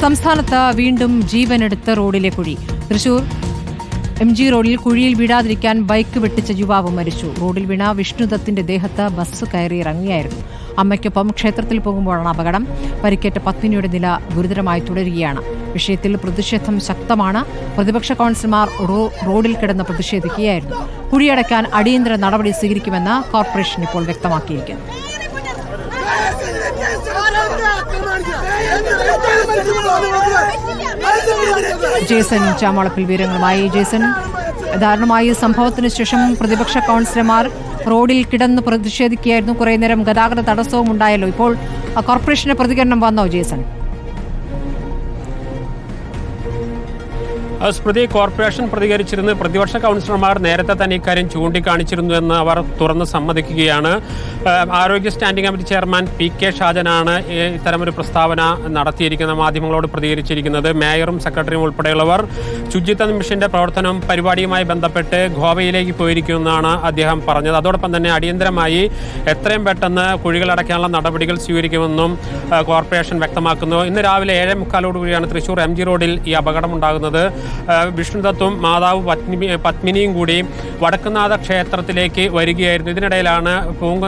സംസ്ഥാനത്ത് വീണ്ടും ജീവനെടുത്ത റോഡിലെ കുഴി. തൃശൂർ എം ജി റോഡിൽ കുഴിയിൽ വീഴാതിരിക്കാൻ ബൈക്ക് വെട്ടിച്ച യുവാവ് മരിച്ചു. റോഡിൽ വീണ വിഷ്ണുദത്തിന്റെ ദേഹത്ത് ബസ് കയറി ഇറങ്ങിയായിരുന്നു. അമ്മയ്ക്കൊപ്പം ക്ഷേത്രത്തിൽ പോകുമ്പോഴാണ് അപകടം. പരിക്കേറ്റ പത്നിയുടെ നില ഗുരുതരമായി തുടരുകയാണ്. വിഷയത്തിൽ പ്രതിഷേധം ശക്തമാണ്. പ്രതിപക്ഷ കൗൺസിലർമാർ റോഡിൽ കിടന്ന് പ്രതിഷേധിക്കുകയായിരുന്നു. കുഴിയടയ്ക്കാൻ അടിയന്തര നടപടി സ്വീകരിക്കുമെന്ന് കോർപ്പറേഷൻ ഇപ്പോൾ വ്യക്തമാക്കിയിരിക്കുന്നു. ജേസൺ ചാമളപ്പിൽ വിവരങ്ങളുമായി. ജേസൺ ദാരുണമായി സംഭവത്തിന് ശേഷം പ്രതിപക്ഷ കൗൺസിലർമാർ റോഡിൽ കിടന്ന് പ്രതിഷേധിക്കുകയായിരുന്നു. കുറേ നേരം ഗതാഗത തടസ്സവും ഉണ്ടായല്ലോ ഇപ്പോൾ കോർപ്പറേഷന് കോർപ്പറേഷന്റെ പ്രതികരണം വന്നോ ജേസൺ? സ്മൃതി കോർപ്പറേഷൻ പ്രതികരിച്ചിരുന്നു പ്രതിപക്ഷ കൗൺസിലർമാർ നേരത്തെ തന്നെ ഇക്കാര്യം ചൂണ്ടിക്കാണിച്ചിരുന്നു എന്ന് അവർ തുറന്ന് സമ്മതിക്കുകയാണ്. ആരോഗ്യ standing committee chairman P K ഷാജനാണ് ഇത്തരമൊരു പ്രസ്താവന നടത്തിയിരിക്കുന്ന മാധ്യമങ്ങളോട് പ്രതികരിച്ചിരിക്കുന്നത്. മേയറും സെക്രട്ടറിയും ഉൾപ്പെടെയുള്ളവർ ശുചിത്വ മിഷന്റെ പ്രവർത്തനവും പരിപാടിയുമായി ബന്ധപ്പെട്ട് ഗോവയിലേക്ക് പോയിരിക്കുമെന്നാണ് അദ്ദേഹം പറഞ്ഞത്. അതോടൊപ്പം തന്നെ അടിയന്തരമായി എത്രയും പെട്ടെന്ന് കുഴികൾ അടയ്ക്കാനുള്ള നടപടികൾ സ്വീകരിക്കുമെന്നും കോർപ്പറേഷൻ വ്യക്തമാക്കുന്നു. ഇന്ന് രാവിലെ ഏഴേ മുക്കാലോടുകൂടിയാണ് തൃശൂർ എം ജി റോഡിൽ ഈ അപകടമുണ്ടാകുന്നത്. വിഷ്ണുദത്തും മാതാവ് പത്നി പത്മിനിയും കൂടി വടക്കുന്നാഥ ക്ഷേത്രത്തിലേക്ക് വരികയായിരുന്നു. ഇതിനിടയിലാണ് പൂങ്ക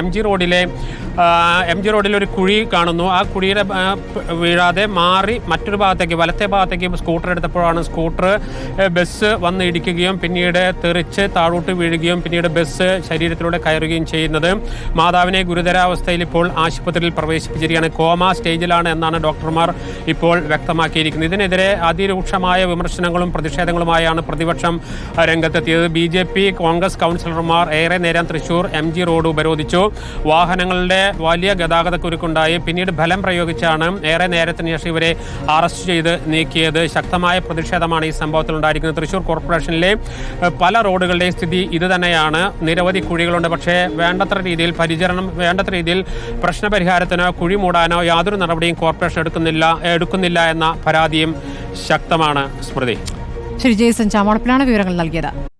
എം ജി റോഡിലെ എം ജി റോഡിൽ ഒരു കുഴി കാണുന്നു. ആ കുഴിയുടെ വീഴാതെ മാറി മറ്റൊരു ഭാഗത്തേക്ക് വലത്തെ ഭാഗത്തേക്ക് സ്കൂട്ടർ എടുത്തപ്പോഴാണ് സ്കൂട്ടർ ബസ് വന്ന് ഇടിക്കുകയും പിന്നീട് തെറിച്ച് താഴോട്ട് വീഴുകയും പിന്നീട് ബസ് ശരീരത്തിലൂടെ കയറുകയും ചെയ്യുന്നത്. മാതാവിനെ ഗുരുതരാവസ്ഥയിൽ ഇപ്പോൾ ആശുപത്രിയിൽ പ്രവേശിപ്പിച്ചിരിക്കുകയാണ്. കോമ സ്റ്റേജിലാണ് എന്നാണ് ഡോക്ടർമാർ ഇപ്പോൾ വ്യക്തമാക്കിയിരിക്കുന്നത്. ഇതിനെതിരെ അതിരൂക്ഷമായ വിമർശനങ്ങളും പ്രതിഷേധങ്ങളുമായാണ് പ്രതിപക്ഷം രംഗത്തെത്തിയത്. ബി ജെ പി കോൺഗ്രസ് കൗൺസിലർമാർ ഏറെ നേരം തൃശൂർ എം ജി റോഡ് ഉപരോധിച്ചു. വാഹനങ്ങളുടെ വലിയ ഗതാഗതക്കുരുക്കുണ്ടായി. പിന്നീട് ബലം പ്രയോഗിച്ചാണ് ഏറെ നേരത്തിന് ശേഷം ഇവരെ അറസ്റ്റ് ചെയ്ത് നീക്കിയത്. ശക്തമായ പ്രതിഷേധമാണ് ഈ സംഭവത്തിൽ ഉണ്ടായിരിക്കുന്നത് തൃശൂർ കോർപ്പറേഷനിലെ പല റോഡുകളുടെയും സ്ഥിതി ഇത് തന്നെയാണ്. നിരവധി കുഴികളുണ്ട്. പക്ഷേ വേണ്ടത്ര രീതിയിൽ പരിചരണം വേണ്ടത്ര രീതിയിൽ പ്രശ്നപരിഹാരത്തിനോ കുഴി മൂടാനോ യാതൊരു നടപടിയും കോർപ്പറേഷൻ എടുക്കുന്നില്ല എടുക്കുന്നില്ല എന്ന പരാതിയും ശക്തമാണ് സ്മൃതി. ശരി ജേസൺ ചാമോളപ്പിലാണ് വിവരങ്ങൾ നൽകിയത്.